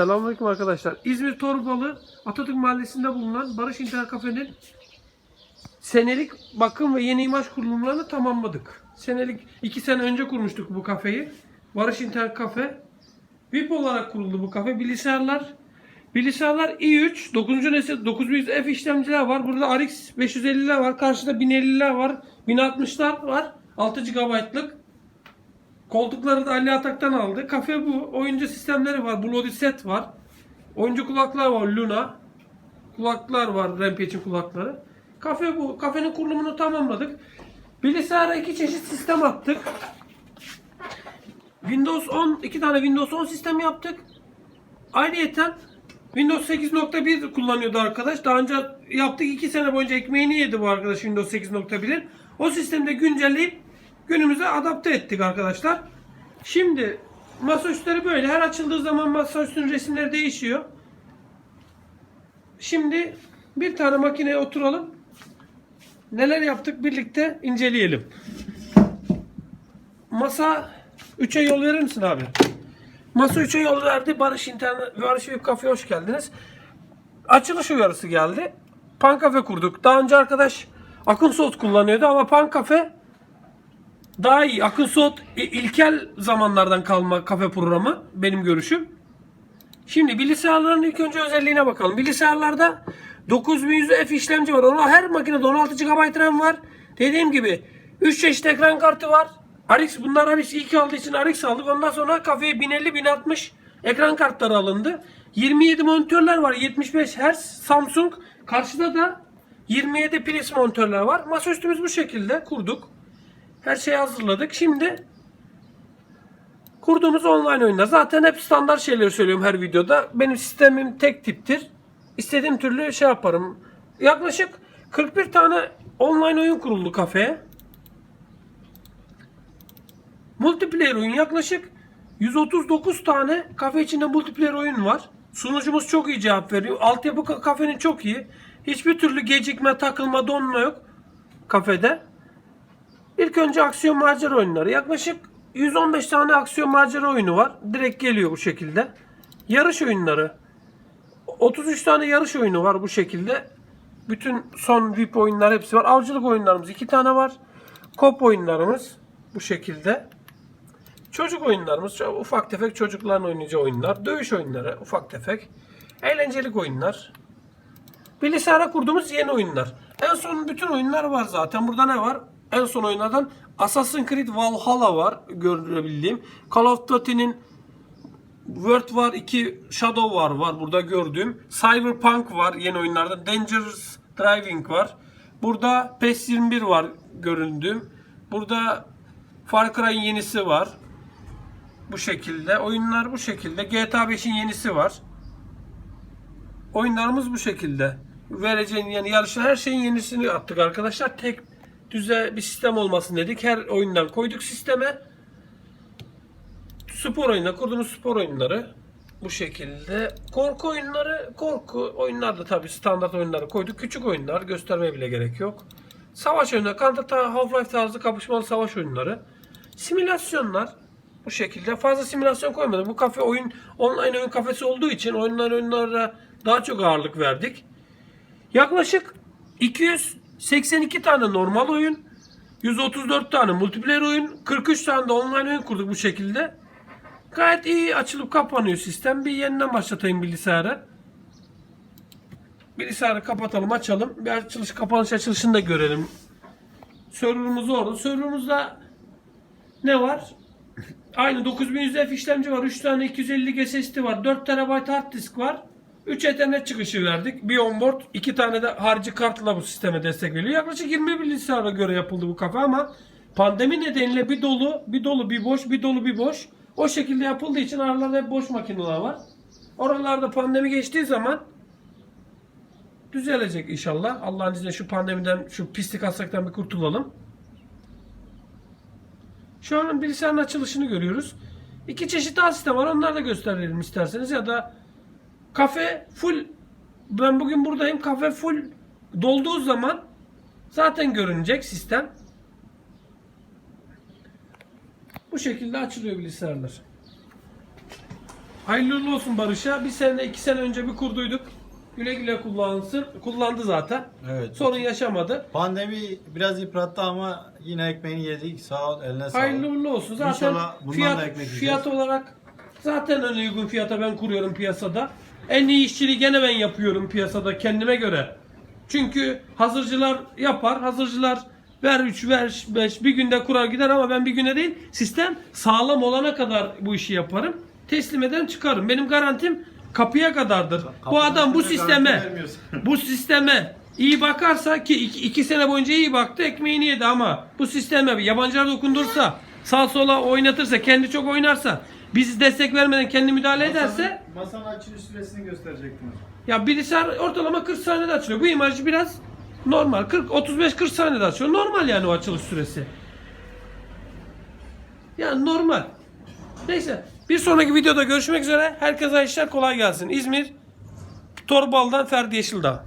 Selamünaleyküm arkadaşlar. İzmir Torbalı Atatürk Mahallesi'nde bulunan Barış İnternet Kafe'nin senelik bakım ve yeni imaj kurulumlarını tamamladık. Senelik 2 sene önce kurmuştuk bu kafeyi. Barış İnternet Kafe. VIP olarak kuruldu bu kafe. Bilgisayarlar Bilgisayarlar i3 9. nesil 9100F işlemciler var. Burada RX 550'ler var. Karşıda 1050'ler var. 1060'lar var. 6 GB'lık. Koltukları da Ali Atak'tan aldı. Kafe bu. Oyuncu sistemleri var. Bloody Set var. Oyuncu kulaklar var. Luna. Kulaklar var. Rampage'in kulakları. Kafe bu. Kafenin kurulumunu tamamladık. Bilgisayara iki çeşit sistem attık. Windows 10, iki tane Windows 10 sistem yaptık. Ayrıyeten Windows 8.1 kullanıyordu arkadaş. Daha önce yaptık 2 sene boyunca ekmeğini yedi bu arkadaş Windows 8.1'in. O sistemde güncelleyip günümüze adapte ettik arkadaşlar. Şimdi masaüstleri böyle. Her açıldığı zaman masaüstünün resimleri değişiyor. Şimdi bir tane makineye oturalım. Neler yaptık birlikte inceleyelim. Masa 3'e yol verir misin abi? Masa 3'e yol verdi. Barış İnternet, Barış Web Cafe'ye hoş geldiniz. Açılış uyarısı geldi. Pan Cafe kurduk. Daha önce arkadaş Akın Soğut kullanıyordu ama Pan Cafe daha iyi. Akın Soğut i- ilkel zamanlardan kalma kafe programı benim görüşüm. Şimdi bilgisayarların ilk önce özelliğine bakalım. Bilgisayarlarda 9100F işlemci var. Ona her makinede 16 GB RAM var. Dediğim gibi 3 çeşit ekran kartı var. RX bunlar RX ilk aldığı için RX aldık. Ondan sonra kafeye 1050 1060 ekran kartları alındı. 27 monitörler var. 75 Hz Samsung. Karşıda da 27 Philips monitörler var. Masaüstümüz bu şekilde kurduk. Her şeyi hazırladık. Şimdi Kurduğumuz online oyunlar. Zaten hep standart şeyleri söylüyorum her videoda. Benim sistemim tek tiptir. İstediğim türlü şey yaparım. Yaklaşık 41 tane online oyun kuruldu kafeye. Multiplayer oyun yaklaşık 139 tane kafe içinde multiplayer oyun var. Sunucumuz çok iyi cevap veriyor. Altyapı ka- kafenin çok iyi. Hiçbir türlü gecikme, takılma, donma yok kafede. İlk önce aksiyon macera oyunları. Yaklaşık 115 tane aksiyon macera oyunu var. Direkt geliyor bu şekilde. Yarış oyunları. 33 tane yarış oyunu var bu şekilde. Bütün son VIP oyunlar hepsi var. Avcılık oyunlarımız 2 tane var. Kop oyunlarımız bu şekilde. Çocuk oyunlarımız ufak tefek çocukların oynayacağı oyunlar. Dövüş oyunları ufak tefek. Eğlencelik oyunlar. Bilgisayara kurduğumuz yeni oyunlar. En son bütün oyunlar var zaten. Burada ne var? En son oyunlardan Assassin's Creed Valhalla var görebildiğim. Call of Duty'nin World War 2 Shadow War var burada gördüğüm. Cyberpunk var yeni oyunlardan. Dangerous Driving var. Burada PES 21 var göründüğüm. Burada Far Cry'in yenisi var. Bu şekilde. Oyunlar bu şekilde. GTA 5'in yenisi var. Oyunlarımız bu şekilde. Vereceğin yani yarışlar her şeyin yenisini attık arkadaşlar. Tek düze bir sistem olmasın dedik. Her oyundan koyduk sisteme. Spor oyunları, kurduğumuz spor oyunları bu şekilde. Korku oyunları, korku oyunlar da tabii standart oyunları koyduk. Küçük oyunlar göstermeye bile gerek yok. Savaş oyunları, Counter Half-Life tarzı kapışmalı savaş oyunları. Simülasyonlar bu şekilde. Fazla simülasyon koymadık. Bu kafe oyun online oyun kafesi olduğu için oyunlar oyunlara daha çok ağırlık verdik. Yaklaşık 282 tane normal oyun, 134 tane multiplayer oyun, 43 tane de online oyun kurduk bu şekilde. Gayet iyi açılıp kapanıyor sistem. Bir yeniden başlatayım bilgisayarı. Bilgisayarı kapatalım, açalım. Bir açılış, kapanış açılışını da görelim. Serverımız orada. Serverımızda ne var? Aynı 9100F işlemci var. 3 tane 250 SSD var. 4 TB hard disk var. 3 Ethernet çıkışı verdik. Bir onboard, 2 tane de harici kartla bu sisteme destek veriyor. Yaklaşık 20 bilgisayara göre yapıldı bu kafe ama pandemi nedeniyle bir dolu, bir dolu, bir boş, bir dolu, bir boş. O şekilde yapıldığı için aralarda hep boş makineler var. Oralarda pandemi geçtiği zaman düzelecek inşallah. Allah'ın izniyle şu pandemiden, şu pislik hastalıktan bir kurtulalım. Şu an bilgisayarın açılışını görüyoruz. İki çeşit daha sistem var. Onları da gösterelim isterseniz ya da kafe full ben bugün buradayım. Kafe full dolduğu zaman zaten görünecek sistem. Bu şekilde açılıyor bilgisayarlar. Hayırlı olsun Barış'a. Bir sene, iki sene önce bir kurduyduk. Güle güle kullansın. Kullandı zaten. Evet. Sorun yaşamadı. Pandemi biraz yıprattı ama yine ekmeğini yedik. Sağ ol, eline sağlık. Hayırlı uğurlu olsun. Zaten İnşallah bundan fiyat, da ekmek yiyeceğiz. fiyat olarak zaten en uygun fiyata ben kuruyorum piyasada. En iyi işçiliği gene ben yapıyorum piyasada kendime göre. Çünkü hazırcılar yapar. Hazırcılar ver 3 ver 5 bir günde kurar gider ama ben bir güne değil sistem sağlam olana kadar bu işi yaparım. Teslim eden çıkarım. Benim garantim kapıya kadardır. bu Kapının adam bu sisteme bu sisteme iyi bakarsa ki iki, iki sene boyunca iyi baktı ekmeğini yedi ama bu sisteme yabancılar dokundursa sağ sola oynatırsa kendi çok oynarsa biz destek vermeden kendi müdahale ederse Masanın açılış süresini gösterecektim. ya bilgisayar ortalama 40 saniyede açılıyor. Bu imajı biraz normal. 40 35 40 saniyede açılıyor. Normal yani o açılış süresi. Yani normal. Neyse. Bir sonraki videoda görüşmek üzere. Herkese işler kolay gelsin. İzmir Torbal'dan Ferdi Yeşildağ.